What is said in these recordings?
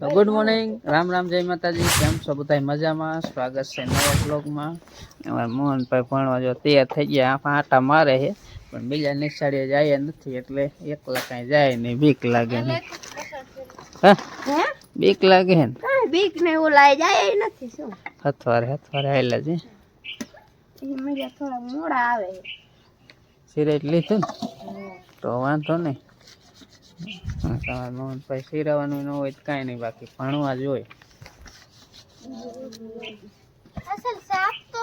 તો good morning Ram Ram જય માતાજી. કેમ છો બધા મજામાં? સ્વાગત છે નવા બ્લોગમાં મોહનભાઈ ભણવા જો તૈયાર થઈ ગયા. આટા મારે છે પણ બીજા નિશાળીએ જાય નથી એટલે એકલા કાંઈ જાય નહીં. બીક લાગે ને હા? હે? બીક લાગે ને? બીક ને એવું લાય જાય નથી શું? હથવારે હથવારે આવેલા છે. મજા થોડા મોડા આવે. સિરેટ લીધું તો વાંધો નહીં. તમારે મોહનભાઈ સિરાવાનું ન હોય તો કાંઈ નહીં બાકી ભણવા જ હોય. અસલ સાપ તો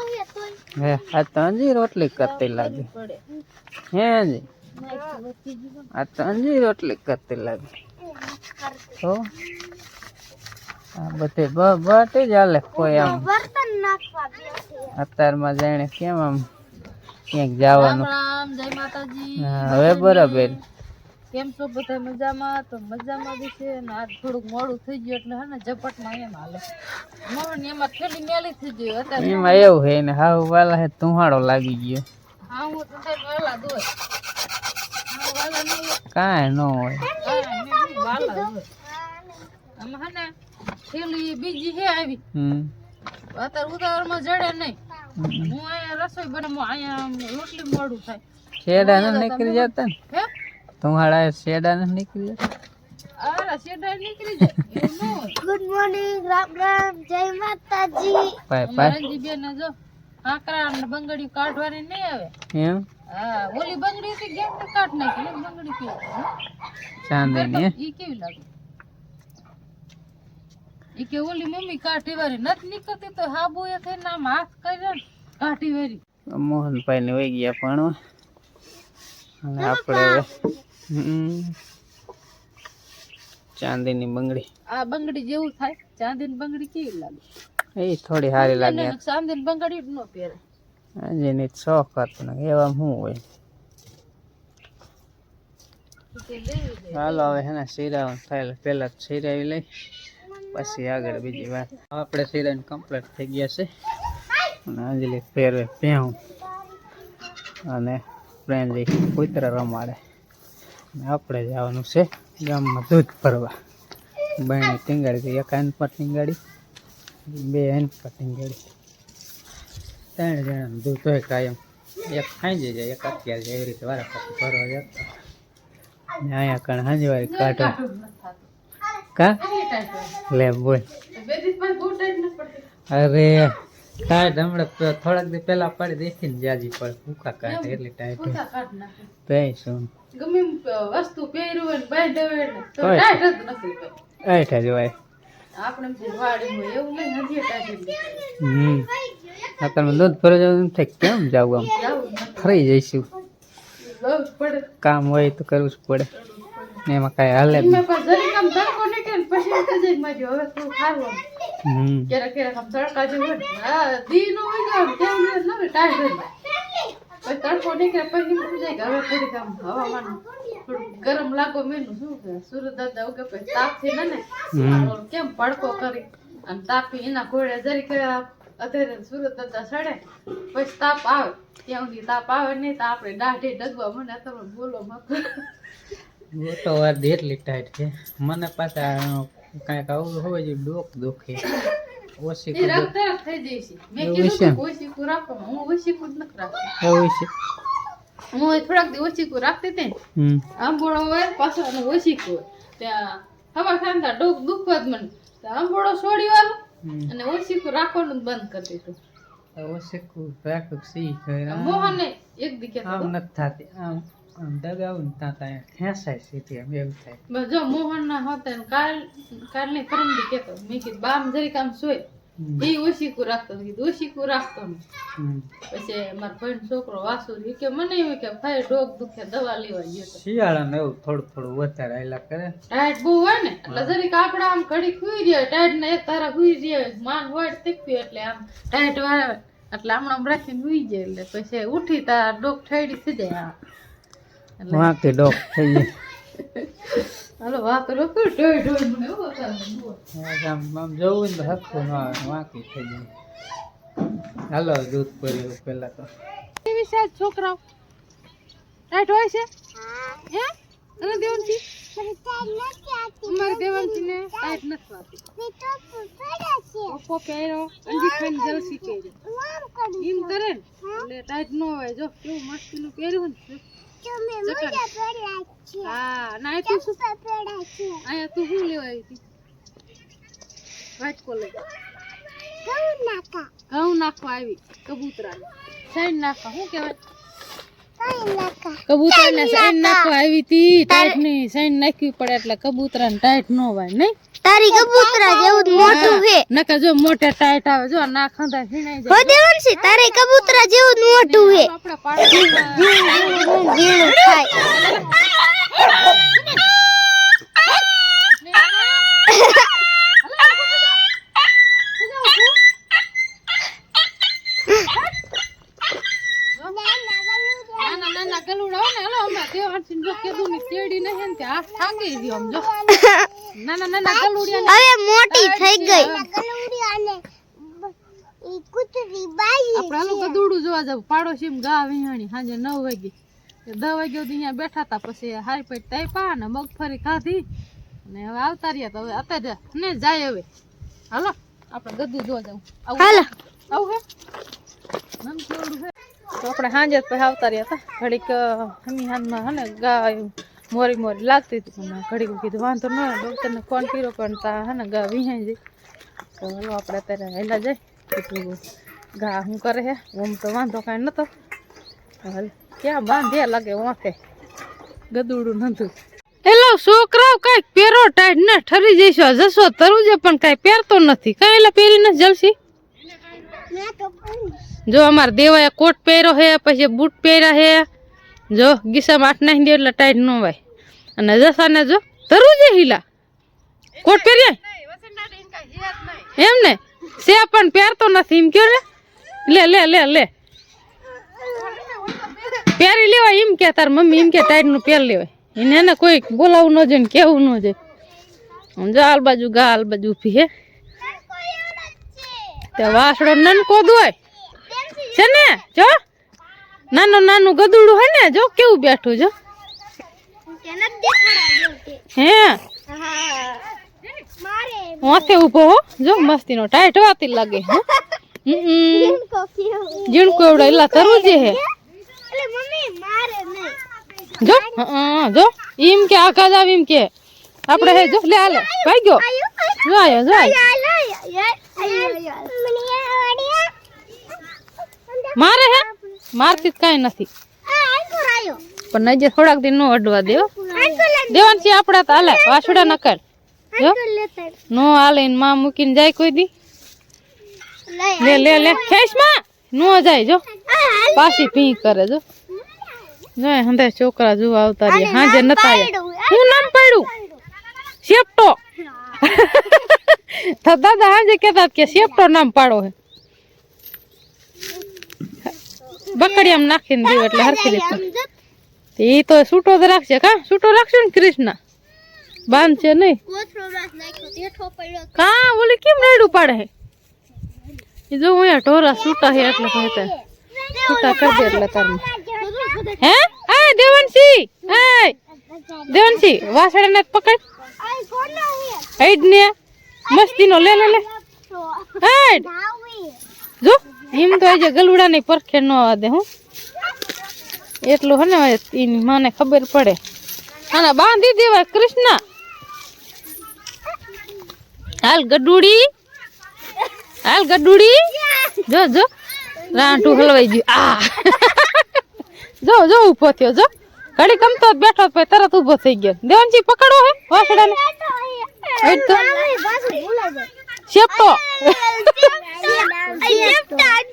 હે આ તો રોટલી કરતી લાગે. હે આ તો રોટલી કરતી લાગે. તો આ બધે બ બટે જ હાલે કોઈ આમ. બર્તન નાખવા બેઠી અત્યારમાં જાણે કેમ આમ ક્યાંક જવાનું. હવે બરાબર. કેમ છો બધા મજામાં? તો મજામાં બી છે ને આજ થોડુંક મોડું થઈ ગયું એટલે હે ને ઝપટમાં એમ હાલે. મોહન એમાં થેલી મેલી થઈ ગયું અત્યારે એમાં એવું હે ને હાવ વાલા હે તુહાડો લાગી ગયો. હા હું તો થાય વાલા દોય હા વાલા નહીં કાંઈ ન હોય. વાલા દોય આમાં હે ને થેલી બીજી હે આવી. હમ. અત્યારે ઉતાવળમાં જડે નહીં. હું અહીંયા રસોઈ બનાવું અહીંયા રોટલી મોડું થાય. શેડા ન નીકળી જતા ને? હે તુહાડા શેડા ન નીકળી આ શેડા નીકળી જાય. ગુડ મોર્નિંગ રામ રામ જય માતાજી. પાય પાય બેન જો આકરા ને બંગડી કાઢવાની નહીં આવે. એમ? હા ઓલી બંગડી થી ગેમ ને કાઢ નાખી? એક બંગડી કેવી ચાંદી ને ઈ કેવી લાગે? ઈ કે ઓલી મમ્મી કાઢી વારી નથી નીકળતી તો હાબુ એ થઈને આમ હાથ કર્યો કાઢી વારી મોહનભાઈ ને વહી ગયા પણ અને આપણે ચાંદીની બંગડી. આ બંગડી જેવું થાય. ચાંદીની બંગડી કેવી લાગે? એ થોડી સારી લાગે. ચાંદી ચાંદીની બંગડી ન પહેરે. જેની શોખ હતો ને એવા શું હોય. હાલો હવે હે ને સિરાવાનું થાય. પહેલા સિરાવી લઈ. પછી આગળ બીજી વાત આપણે સિરાઈને કમ્પ્લીટ થઈ ગયા છે. અને અંજલિ ફેરવે પહેવું અને પ્રેમજી કુતરા રમાડે. આપણે જવાનું છે ગામમાં દૂધ ભરવા. બહેણી ટીંગાડી એક હેન્ડ પર ટીંગાડી બે હેન્ડ પર ટીંગાડી. ત્રણ જણાનું દૂધ હોય કાયમ. એક ખાઈ જાય એક અત્યારે એવી રીતે વારા પાછું ભરવા જતા. ને અહીંયા કણ હાંજવારી કાઢો. કા? લે બોલ. અરે ટાઈટ હમણાં થોડાક દી પહેલા પાડી દેખી ને જાજી પર ભૂકા કાઢે એટલે ટાઈટ હોય પૂછા કાઢ નાખે. તઈ શું ગમે વસ્તુ પહેર્યું હોય બાય દેવે તો ટાઈટ જ નથી પડતી. એઠા જોવાય આપણે વાડી હોય એવું નહીં નથી ટાઈટ જ. હમ અત્યારમાં દૂધ ભરવા જવું એમ થાય કેમ જાવું આમ જ. ફરી જઈશું જ પડે. કામ હોય તો કરવું જ પડે ને એમાં કાંઈ હાલે એમાં પણ જરીક આમ તડકો નીકળે ને પછી જાય કે મારી હવે થોડું ખાવું. હમ. ક્યારેક ક્યારેક આમ તડકા જેવું હોય ને, હા, દી નો હોય ને આમ કેમ ને ન ટાઈટ જ હોય. પછી તડકો નીકળે પછી એમ થઈ હવે થોડીક આમ હવામાન થોડું ગરમ લાગો મેનું શું કે સુરત દાદા ઉગે પછી તાપથી ને ને કેમ પડકો કરી? અને તાપી એના ઘોડે જરીક અત્યારે સુરત દાદા સડે પછી તાપ આવે. ત્યાં સુધી તાપ આવે નહીં તો આપણે દાઢી ડગવા મને તમે બોલો મત ગોટો વાર એટલી ટાઈટ છે. મને પાછા કાંઈક આવું હોય જે ડોક દુખે. ઓછી થઈ મેં કીધું? કે રાખો. હું નથી રાખતી. એવું હું થોડાક દી ઓછીકું રાખતી હતી ને આંબોળો હોય પાછો ઓછીકું હોય. ત્યાં હવા ખાંતા ડોક દુખવા જ મને આંબોળો છોડી વાળો અને ઓછીકું રાખવાનું બંધ કરી દીધું. ઓછું રાખું સી મોહને એક દી કહેતો આમ નથી થતી આમ ત્યાં ત્યાં ખેંચાય સીધી એમ એવું થાય. જો મોહન ના હતા કાલ કાલની પરમ દી કેતો મેં કીધું બામ જરીક આમ સોય. એ ઓછીકું રાખતો કીધું ઓછીકું રાખતો પછી મારા ભાઈ છોકરો વાસુ કે મને એવું કે ભાઈ ડોગ દુખે દવા લેવા ગયો શિયાળામાં એવું થોડું થોડું વધારે આયલા કરે. ટાઈટ બહુ હોય ને એટલે જરીક આપડા આમ ઘડી ખુઈ રહ્યા ટાઈટ ને એક તારા ખુઈ રહ્યા માન હોય તીખ્યું એટલે આમ ટાઈટ વાળા એટલે હમણાં રાખીને હુઈ જાય એટલે પછી ઉઠી તાર ડોગ ઠેડી થઈ જાય. વાંકી ડોક થઈ ગઈ હાલો વાત ડોક ઢોય ઢોય મને બોલ. આમ આમ જોવું ને હરખું ન આવે વાંકી થઈ ગઈ હાલો દૂધ પર્યું પહેલા તો. કેવી છે છોકરાઓ? ટાઈટ હોય છે? હે? અને અમારે દેવાંશીને ટાઈટ નથી વાતી ઓપ્પો પહેર્યો અંજી ખાઈને જલસી પહેર્યો એમ કરે ને એટલે ટાઈટ ન હોય જો કેવું મસ્તીનું પહેર્યું ને. હા ના તું શું? અહીંયા તું શું લેવા આવી હતી? વાટકો લઈ ઘઉં નાખવા આવી કબૂતરા સાઈડ નાખવા શું કહેવાય? કબૂતરા ને સાઈન નાખવા આવી હતી ટાઈટની સાઈન નાખવી પડે એટલે કબૂતરા ને ટાઈટ ન હોય નહીં તારી કબૂતરા જેવું મોટું છે નકર જો મોટે ટાઈટ આવે જો ના ખંધા છીણાઈ હો જાય દેવાંશી તારે કબૂતરા જેવું મોટું છે આપણે ઝીણું ઝીણું થાય નાના નાના ગલુડા હોય ને હાલો હમણાં જો કીધું ને તેડી ને હે ને તે થાકી ગયો આમ જો. નાના નાના ગલુડિયા હવે મોટી થઈ ગઈ. આપણે હાલો ગદુડું જોવા જાવ પાડોશી ગા વિહાણી. સાંજે નવ વાગે દસ વાગ્યા સુધી અહીંયા બેઠા હતા પછી હારી પેટ ને મગફળી ખાધી. ને હવે આવતા રહ્યા તો હવે અત્યારે ને જાય હવે. હાલો આપણે ગદુ જોવા જાવ. હાલો. આવું હે તો આપણે સાંજે પછી આવતા રહ્યા હતા. ઘડીક હમી હાનમાં હે ને, ગાય મોરી મોરી લાગતી હતી, પણ ઘડીક કીધું, વાંધો ન ડૉક્ટરને ફોન કર્યો, પણ તા હે ને, ગા વિહાઈ જઈ તો હલો, આપણે અત્યારે હેલા જાય કીધું ગા શું કરે હે? ઓમ તો વાંધો કાંઈ નતો. હાલ, ક્યાં બાંધે લાગે વાંખે ગદુડું નતું હેલો, છોકરાઓ, કાંઈક પહેરો ટાઈટ ને ઠરી જઈશો, જશો તરું છે પણ કાંઈ પહેરતો નથી. કાંઈ એટલે પહેરી નથી જલસી? જો અમાર દેવાએ કોટ પહેર્યો છે પછી બૂટ પહેર્યા છે જો ગીસામાં આઠ નાખી દે એટલે ટાઈટ ન હોય અને જસાને જો ધરું છે હીલા. કોટ પહેર્યા? એમ ને? સે પણ પહેરતો નથી, એમ કયો ને લે લે લે લે. પહેરી લેવાય એમ કે તાર મમ્મી, એમ કે ટાઈટનું પહેર લેવાય. એને એને કોઈ બોલાવવું ન જોઈએ ને કેવું ન જોઈએ. જો આલ બાજુ ગા આલ બાજુ ઊભી હે. તે વાસડો નનકો દોય છે ને? જો. નાનું નાનું ગદુડું હે ને, જો, કેવું બેઠું, જો. હે? માથે ઊભો હો. જો, મસ્તીનો ટાઈટ વાતી લાગે, હો. જીણકો એવડો એલા કરવું જે હે. જો. હા, જો. એમ કે આકાશ આવી એમ કે. આપણે હે, જો, લે, હાલે. ભાઈ ગયો. જો આયો જો આયો. મારે હે? મારથી કઈ નથી. પણ નજર થોડાક દિન નો અડવા દેવો દેવાન છે આપડા તો હાલે વાસડા નકર નો હાલે ને માં મૂકીને જાય કોઈ દી. લે લે લે ખેસમાં. નો જાય, જો. પાછી પી કરે, જો. જો હંધે છોકરા જોવા આવતા રહ્યા હાજે નતા હું શું નામ પડ્યું શેપટો તો દાદા હાજે કહેતા કે શેપટો નામ પાડો હે બકડિયામાં નાખીને દીવ એટલે હરખી રીતે એ તો છૂટો તો રાખશે કા છૂટો રાખશે ને કૃષ્ણ બાંધશે નહીં કા ઓલી કેમ રેડું પાડે હે એ જો અહીંયા ઢોરા છૂટા હે એટલે કહેતા છૂટા કરી દે એટલે તારમાં હે આ દેવનસી એ દેવનસી વાસળે ને પકડ હેડ ને મસ્તીનો લે લે લે. હેડ. જો, એમ તો આજે ગલુડા ની પરખે ન દે હું. એટલું હને એની માને ખબર પડે. અને બાંધી દેવા કૃષ્ણ. હાલ ગડુડી. હાલ ગડુડી. જો જો. રાંઠું હલવાઈ ગયું. આ જો જો, ઊભો થયો, જો. ઘડી કમતો બેઠો તરત ઊભો થઈ ગયો. દેવાનજી, પકડો હે વાસડાને શેપટો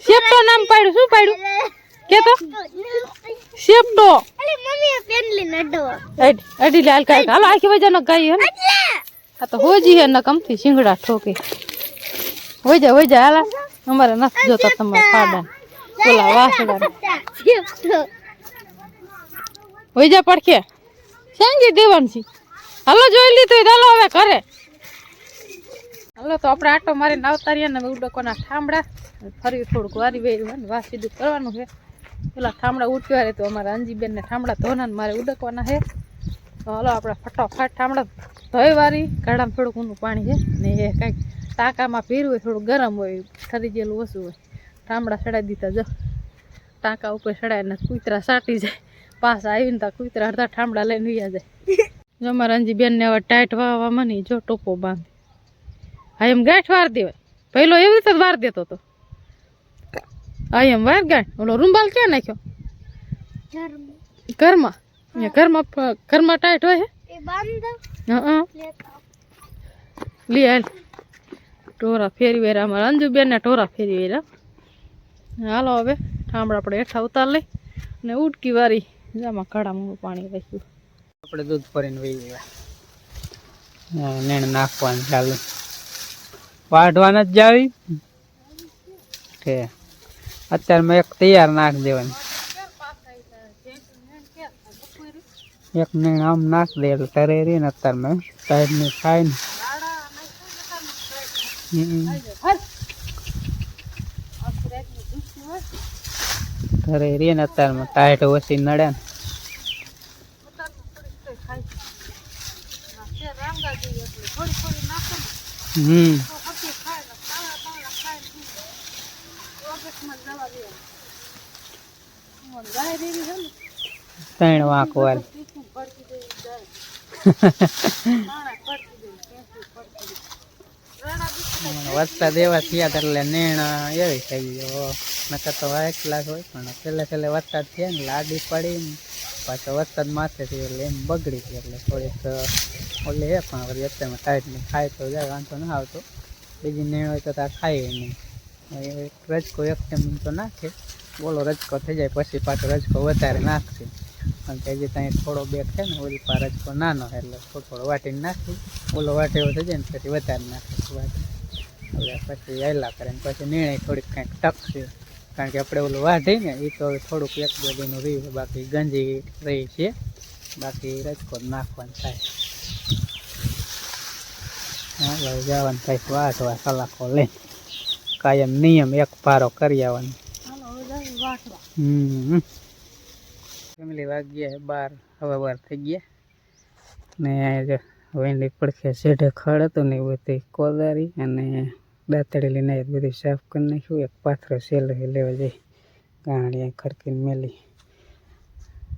શેપટો નામ પાડ્યું. શું પાડ્યું? કે તો? શેપટો એડી લાલ કાય હાલો આખી વજાનો ગાય હે આ તો હોજી હે ન કમથી શિંગડા ઠોકે. હોય જા હોય જા હાલા. અમારે નથી જોતા તમારા પાડા. બોલા વાસડા હોય જા પડખે. સાંજી દેવાનું છે? હાલો, જોઈ લીધું ચાલો હવે ઘરે. હાલો, તો આપણે આટો મારીને આવતા રહ્યા ને ઉડકોના ઠામડા ફરી થોડુંક વારી વેર્યું ને વાસ સીધું કરવાનું છે. પેલા ઠામડા ઉઠ્યા રે તો અમારા અંજીબેન ને ઠામડા ધોના ને મારે ઉડકવાના છે. તો હાલો, આપણે ફટાફટ હમણાં ધોઈ વારી. કાઢામાં થોડુંક ઊંડું પાણી છે ને એ કાંઈક ટાંકામાં પીરું હોય થોડું ગરમ હોય ઠરી ગયેલું ઓછું હોય. ઠામડા ચડાવી દીધા, જો. ટાંકા ઉપર ચડાવીને કૂતરા સાટી જાય. પાસ આવીને ત્યાં કૂતરા અડધા ઠામડા લઈને વયા જાય. જો અંજી બેનને હવે ટાઈટ વાવવામાં નહીં જો ટોપો બાંધે. હા એમ ગાંઠ વાર દેવાય. પહેલો એવી રીતે જ વાર દેતો હતો હા એમ વાર ગાંઠ. ઓલો રૂમબાલ ક્યાં નાખ્યો? ઘરમાં. ઘરમાં ઘરમાં ટાઈટ હોય હે? બાંધ. હા લે હાલ. ટોરા ફેરી વેરા. અમારા અંજુબેનને ટોરા ફેરી વેરા. હાલો હવે ઠામડા આપણે હેઠા ઉતાર લઈ. ને ઉડકી વારી. જામાં કડામાં પાણી રાખ્યું. આપણે દૂધ ભરીને વહી ગયા. નેણ નાખવાનું ચાલુ. વાઢવાના જ જાવી? કે અત્યારમાં એક તૈયાર નાખ દેવાની. એક નેણ આમ નાખ દે એટલે તરે રહી ને અત્યારમાં. સાઈડ ને ખાય ને. તરે રહી ને અત્યારમાં. ટાઈટ ઓછી નડે ને. હમ. ત્રણ વાંક વાર. વરસાદ એવા થયા એટલે નેણ એવી થઈ ગયો નકર તો એક લાખ હોય પણ છેલ્લે છેલ્લે વરસાદ થયા ને લાડી પડી પાછો વરસાદ માથે થયો એટલે એમ બગડી ગઈ એટલે થોડીક ઓલી હે પણ વળી અત્યારમાં ટાઈટ ને ખાય તો જાય, વાંધો ના આવતો. બીજી નેણ હોય તો ત્યાં ખાય નહીં. રજકો એક ટાઈમ તો નાખે. બોલો રજકો થઈ જાય, પછી પાછો રજકો વધારે નાખશે. અને તે જે ત્યાં થોડો બેગ છે ને, ઓલી પા રજકો નાનો એટલે થોડો થોડો વાટીને નાખી. ઓલો વાટે એવો થઈ જાય ને, પછી વધારે નાખે. વાટી એટલે પછી આયલા કરે ને, પછી નિર્ણય થોડીક કંઈક ટકશે કારણ કે આપણે ઓલું વાઢી ને એ તો થોડુંક એક બે દીનું રહ્યું બાકી ગંજી રહી છે. બાકી રજકોટ નાખવાનું થાય. ભાઈ જવાનું થાય વાહ વાટવા સલાખો લઈને કાયમ નિયમ એક પારો કરી આવવાનો. હમ. ફેમિલી વાગ્યા બાર હવે બાર થઈ ગયા. ને વહેલી પડખે શેઢે ખડ હતું ને એવું બધું કોદારી અને દાંતડી લઈને આવી બધું સાફ કરી નાખ્યું એક પાથરો સેલો લેવા જઈ. ગાંડિયા ખરકીને મેલી.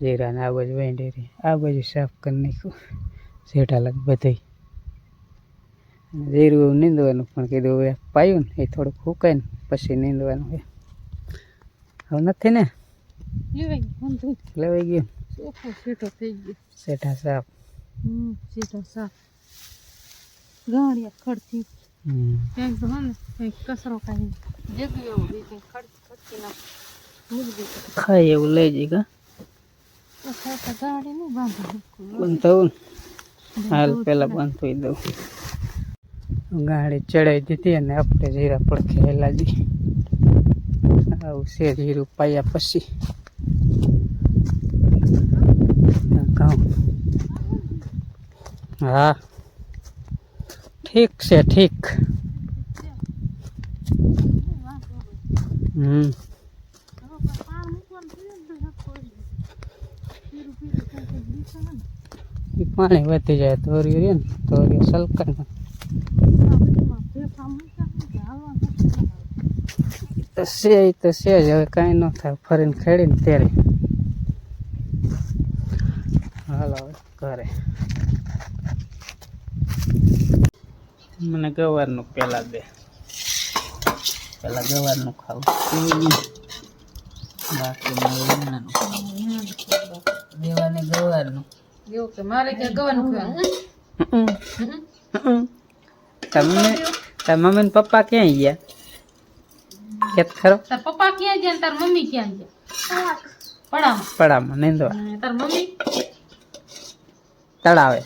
જીરાને આ બાજુ વેંડી આ બાજુ સાફ કરી નાખ્યું. સેઠા લગ બધી જીરું નીંદવાનું પણ કીધું હવે પાયું ને એ થોડુંક સુકાય ને પછી નીંદવાનું હોય હવે નથી ને? લેવાઈ ગયું થઈ ગયો. સેઠા સાફ. સેઠા સાફ. ગાંડિયા ખડથી ક્યાંક તો ને કંઈક કચરો કાઢી જગ્યા એવું બી કંઈક ખડ ખડકી નાખ ખાય એવું લઈ જઈ કા બંધ હાલ પેલા બંધ થઈ દઉં ગાડી ચડાવી દીધી અને આપણે જીરા પડખે હેલાજી આવું છે જીરું પાયા પછી ઘઉં હા ઠીક છે, ઠીક. પાણી વધી જાય તોરી રે ને તોરી સલકા તો છે એ તો છે જ, હવે કાંઈ ન થાય, ફરીને ખેડીને ત્યારે હાલો ઘરે. મને ગવારનું પહેલાં દે. પહેલાં ગવારનું ખાવું. બાકી મારે દેવાને ગવારનું એવું કે મારે ક્યાં ગવાનું ખાવાનું? તમે તાર મમ્મી પપ્પા ક્યાં ગયા? ખેત ખરો? તાર પપ્પા ક્યાં ગયા તાર મમ્મી ક્યાં ગયા? પડામાં. પડામાં નીંદવા. તાર મમ્મી? તળાવે.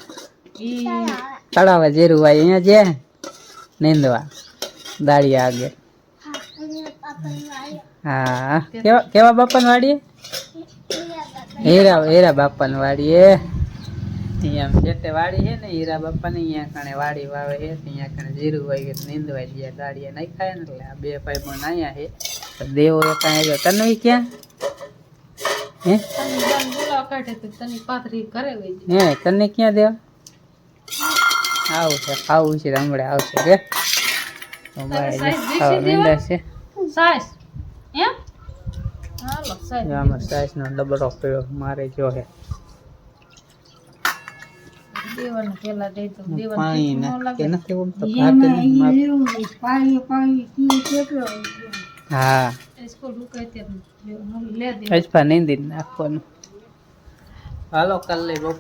તળાવે તળાવે જીરુભાઈ અહીંયા જ્યાં નીંદવા. દાળિયા આગળ હા. કેવા કેવા બાપાની વાડીએ? હીરા હીરા બાપાની વાડીએ. અહીંયા જેતે વાડી છે ને હીરા બાપાની અહીંયા કણે વાડી વાવે છે અહીંયા કણે જીરું હોય કે નીંદવા ગયા દાળિયા નાખ્યા ને એટલે આ બે ભાઈ પણ અહીંયા છે દેવો એ કાંઈ આવ્યો. તને ક્યાં? હે? તને ક્યાં દેવા? આવું છે ખાવું છે રમડે આવશે કે? ખાવા દેવા? છે. સાસ એમ? હાલો આમાં સાઈઝનો ડબરો પીળો મારે જો હે પાણી નાખે નથી તો નહીં હા. અજપા નીંદી નાખવાનું. હાલો કાલે